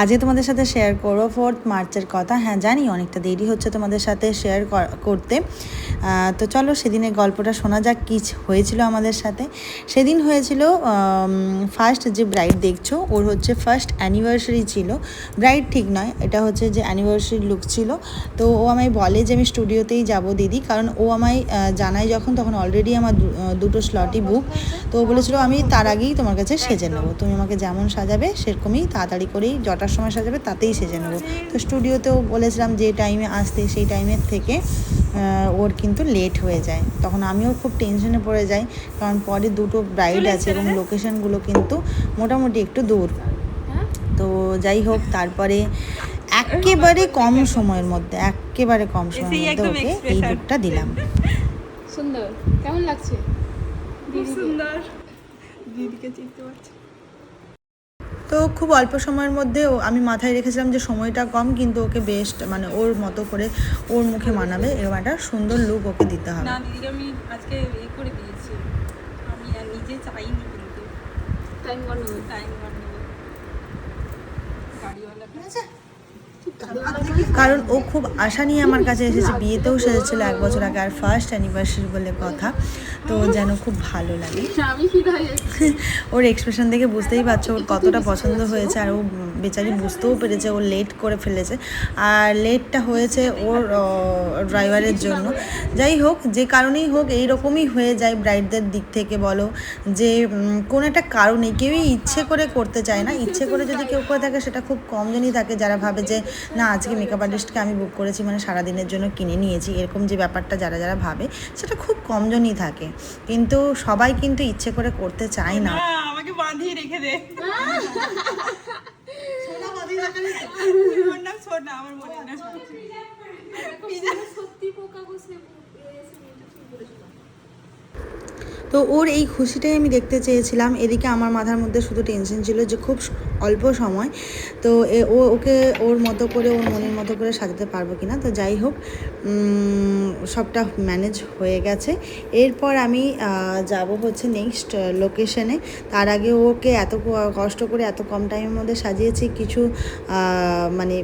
আজকে তোমাদের সাথে শেয়ার করব ফোর্থ মার্চের কথা। হ্যাঁ জানি অনেকটা দেরি হচ্ছে তোমাদের সাথে শেয়ার করতে। তো চলো সেদিনের গল্পটা শোনা যাক কী হয়েছিল আমাদের সাথে। সেদিন হয়েছিল ফার্স্ট যে ব্রাইড দেখছ, ওর হচ্ছে ফার্স্ট অ্যানিভার্সারি ছিল। ব্রাইড ঠিক নয়, এটা হচ্ছে যে অ্যানিভার্সারি লুক ছিল। তো ও আমায় বলে যে আমি স্টুডিওতেই যাব দিদি, কারণ ও আমায় জানায় যখন, তখন অলরেডি আমার দুটো স্লটই বুক তো ও বলেছিল, আমি তার আগেই তোমার কাছে সেজে নেব। তুমি আমাকে যেমন সাজাবে, সেরকমই তাড়াতাড়ি করেই যটার সময় সাজাবে তাতেই সেজে নেব। তো স্টুডিওতেও বলেছিলাম যে টাইমে আসতে সেই টাইমের থেকে ওর কিন্তু লেট হয়ে যায়। তখন আমিও খুব টেনশনে পড়ে যাই কারণ পরে দুটো ব্রাইড আছে এবং লোকেশনগুলো কিন্তু মোটামুটি একটু দূর। তো যাই হোক তারপরে একেবারে কম সময়ের মধ্যে একেবারে কম সময়ের মধ্যে ওকে এই। লুকটা দিলাম। সুন্দর। কেমন লাগছে? খুব সুন্দর। দিদিকে চিনতে পারছি। তো খুব অল্প সময়ের মধ্যে ও- আমি মাথায় রেখেছিলাম যে সময়টা কম কিন্তু ওকে বেস্ট মানে ওর মতো করে ওর মুখে মানাবে এরকম একটা সুন্দর লুক ওকে দিতে হবে। না দিদিকে আমি আজকে এ করে দিয়েছি। আমি নিজে চাইনি কিন্তু। টাইম গাড়িওয়ালাটা কারণ ও খুব আশা নিয়ে আমার কাছে এসেছে। বিয়েতেও সেজেছিল এক বছর আগে আর ফার্স্ট অ্যানিভার্সারি বলে কথা। তো যেন খুব ভালো লাগে। ওর এক্সপ্রেশন দেখে বুঝতেই পারছ, ওর কতটা পছন্দ হয়েছে। আর ও বেচারি বুঝতেও পেরেছে, ও লেট করে ফেলেছে। আর লেটটা হয়েছে ওর ড্রাইভারের জন্য। যাই হোক, যে কারণেই হোক এই রকমই হয়ে যায় ব্রাইডদের দিক থেকে বলো। যে কোনো একটা কারণে কেউই ইচ্ছে করে করতে চায় না। ইচ্ছে করে যদি কেউ করে থাকে, সেটা খুব কমজনই থাকে। যারা ভাবে যে না আজকে মেকআপ আর্টিস্টকে আমি বুক করেছি মানে সারাদিনের জন্য কিনে নিয়েছি। এরকম যে ব্যাপারটা যারা যারা ভাবে সেটা খুব কমজনই থাকে। কিন্তু সবাই কিন্তু ইচ্ছে করে করতে চায় না। আমাকে বাঁধিয়ে রেখে দে। ওর নাম সোনা আমার মনে তো ওর এই খুশিটাই আমি দেখতে চেয়েছিলাম। এদিকে আমার মাথার মধ্যে শুধু টেনশন ছিল যে খুব অল্প সময়। তো ও, ওকে ওর মতো করে, ওর মনের মতো করে সাজাতে পারব কি না তো যাই হোক সবটা ম্যানেজ হয়ে গেছে। এরপর আমি যাব হচ্ছে নেক্সট লোকেশনে তার আগে ওকে এত কষ্ট করে এত কম টাইমের মধ্যে সাজিয়েছি। কিছু মানে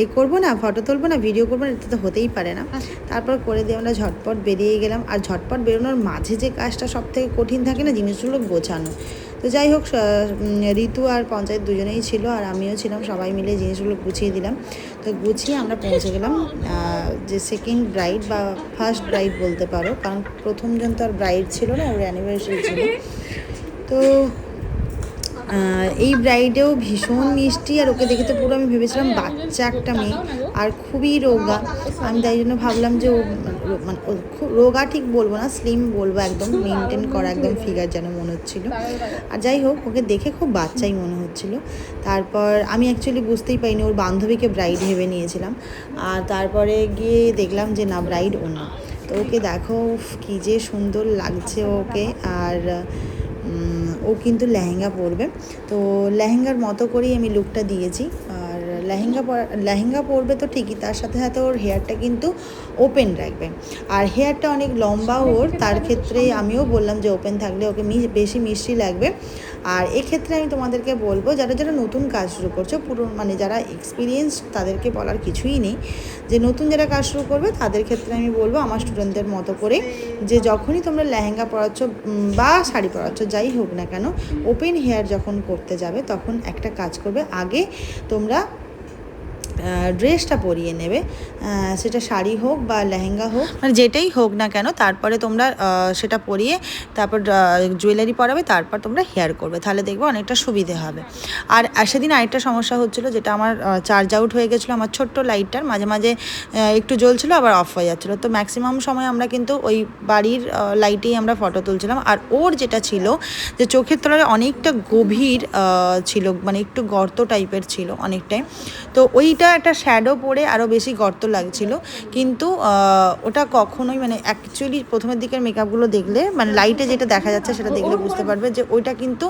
এ করব না ফটো তুলবো না ভিডিও করব না এটা তো হতেই পারে না। তারপর করে দিয়ে আমরা ঝটপট বেরিয়ে গেলাম। আর ঝটপট বেরোনোর মাঝে যে কাজটা সব থেকে কঠিন থাকে না জিনিসগুলো গোছানো। তো যাই হোক ঋতু আর পঞ্চায়েত দুজনেই ছিল আর আমিও ছিলাম সবাই মিলে জিনিসগুলো গুছিয়ে দিলাম। তো গুছিয়ে আমরা পৌঁছে গেলাম যে সেকেন্ড ব্রাইড বা ফার্স্ট ব্রাইড বলতে পারো কারণ প্রথমজন তো আর ব্রাইড ছিল না ওর অ্যানিভার্সারি ছিল। তো এই ব্রাইডেও ভীষণ মিষ্টি, আর ওকে দেখে তো পুরো আমি ভেবেছিলাম বাচ্চা একটা মেয়ে, আর খুবই রোগা। আমি তাই জন্য ভাবলাম যে ও মানে খুব রোগা ঠিক বলব না স্লিম বলব একদম মেনটেন করা একদম ফিগার যেন মনে হচ্ছিল। আর যাই হোক, ওকে দেখে খুব বাচ্চাই মনে হচ্ছিল। তারপর আমি অ্যাকচুয়ালি বুঝতেই পারিনি, ওর বান্ধবীকে ব্রাইড ভেবে নিয়েছিলাম। আর তারপরে গিয়ে দেখলাম যে না ব্রাইড ও না তো ওকে দেখো কি যে সুন্দর লাগছে ওকে। আর ও কিন্তু লেহেঙ্গা পরবে। তো লেহেঙ্গার মতো করেই আমি লুকটা দিয়েছি। আর লেহেঙ্গা পরা, লেহেঙ্গা পরবে তো ঠিকই, তার সাথে সাথে ওর হেয়ারটা কিন্তু ওপেন রাখবে। আর হেয়ারটা অনেক লম্বা ওর, তার ক্ষেত্রে আমিও বললাম যে ওপেন থাকলে ওকে বেশি মিষ্টি লাগবে। আর এক্ষেত্রে আমি তোমাদেরকে বলব, যারা যারা নতুন কাজ শুরু করছ, পুরো মানে যারা এক্সপিরিয়েন্স তাদেরকে বলার কিছুই নেই। যে নতুন যারা কাজ শুরু করবে, তাদের ক্ষেত্রে আমি বলব, আমার স্টুডেন্টদের মতো করে যে যখনই তোমরা লেহেঙ্গা পরাচ্ছ বা শাড়ি পরাচ্ছ, যাই হোক না কেন ওপেন হেয়ার যখন করতে যাবে, তখন একটা কাজ করবে। আগে তোমরা ড্রেসটা পরিয়ে নেবে। সেটা শাড়ি হোক বা লেহেঙ্গা হোক মানে যেটাই হোক না কেন, তারপরে তোমরা সেটা পরিয়ে তারপর জুয়েলারি পরাবে, তারপর তোমরা হেয়ার করবে। তাহলে দেখবে অনেকটা সুবিধে হবে। আর সেদিন আরেকটা সমস্যা হচ্ছিল, যেটা আমার চার্জ আউট হয়ে গেছিল আমার ছোট্ট লাইটটার মাঝে মাঝে একটু জ্বলছিল, আবার অফ হয়ে যাচ্ছিল। তো ম্যাক্সিমাম সময় আমরা কিন্তু ওই বাড়ির লাইটেই আমরা ফটো তুলছিলাম। আর ওর যেটা ছিল, যে চোখের তলায় অনেকটা গভীর ছিল মানে একটু গর্ত টাইপের ছিল অনেকটাই। তো ওইটা চুলটা একটা শ্যাডো পরে আরও বেশি গর্ত লাগছিল। কিন্তু ওটা কখনোই মানে অ্যাকচুয়ালি প্রথমের দিকের মেকআপগুলো দেখলে মানে লাইটে যেটা দেখা যাচ্ছে সেটা দেখলে বুঝতে পারবে যে ওইটা কিন্তু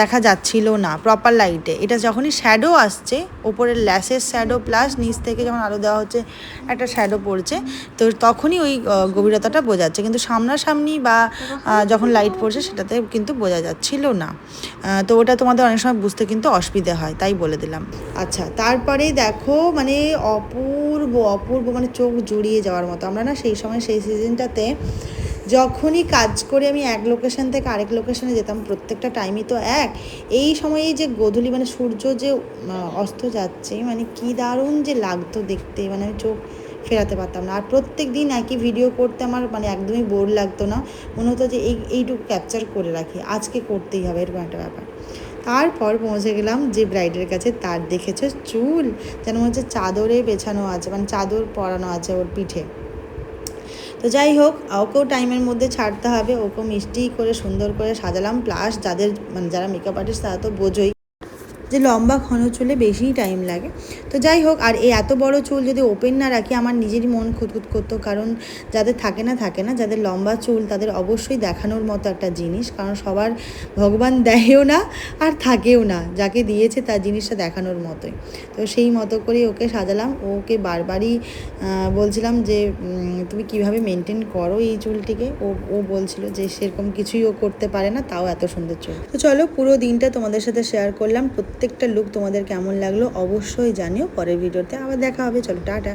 দেখা যাচ্ছিল না প্রপার লাইটে এটা যখনই শ্যাডো আসছে, ওপরের ল্যাসের শ্যাডো প্লাস নিচ থেকে যখন আলো দেওয়া হচ্ছে, একটা শ্যাডো পড়ছে, তো তখনই ওই গভীরতাটা বোঝাচ্ছে। কিন্তু সামনাসামনি বা যখন লাইট পড়ছে সেটাতে কিন্তু বোঝা যাচ্ছিল না। তো ওটা তোমাদের অনেক সময় বুঝতে কিন্তু অসুবিধা হয়, তাই বলে দিলাম। আচ্ছা তারপরে দেখো মানে অপূর্ব অপূর্ব মানে চোখ জুড়িয়ে যাওয়ার মতো। আমরা না সেই সময় সেই সিজনটাতে যখনই কাজ করে আমি এক লোকেশন থেকে আরেক লোকেশনে যেতাম, প্রত্যেকটা টাইমই তো এক। এই সময়ে যে গোধূলি মানে সূর্য যে অস্ত যাচ্ছে মানে কি দারুণ যে লাগতো দেখতে মানে আমি চোখ ফেরাতে পারতাম না। আর প্রত্যেক দিন একই ভিডিও করতে আমার মানে একদমই বোর লাগতো না। মনে হতো যে এই, এইটুকু ক্যাপচার করে রাখি। আজকে করতেই হবে, এরকম একটা ব্যাপার। তারপর পৌঁছে গেলাম যে ব্রাইডের কাছে, তার দেখেছে চুল, যেন হচ্ছে চাদরে বেছানো আছে মানে চাদর পরানো আছে ওর পিঠে। তো যাই হোক, ওকেও টাইমের মধ্যে ছাড়তে হবে, ওকেও মিষ্টি করে সুন্দর করে সাজালাম প্লাস যাদের মানে যারা মেকআপ আর্টিস্ট তারা তো বোঝোই। যে লম্বা ঘন চুলে বেশি টাইম লাগে। তো যাই হোক, আর এই এত বড় চুল যদি ওপেন না রাখি, আমার নিজেরই মন খুঁতখুত করতো। কারণ যাদের থাকে না থাকে না, যাদের লম্বা চুল, তাদের অবশ্যই দেখানোর মতো একটা জিনিস। কারণ সবার ভগবান দেয়ও না আর থাকেও না। যাকে দিয়েছে, তার জিনিসটা দেখানোর মতোই। তো সেই মতো করে ওকে সাজালাম। ওকে বারবারই বলছিলাম যে তুমি কীভাবে মেনটেন করো এই চুলটিকে? ও ও বলছিল যে, সেরকম কিছুই ও করতে পারে না, তাও এত সুন্দর চুল। তো চলো, পুরো দিনটা তোমাদের সাথে শেয়ার করলাম। প্রত্যেকটা লুক তোমাদের কেমন লাগল অবশ্যই জানিও। পরের ভিডিওতে আবার দেখা হবে। চলো টাটা।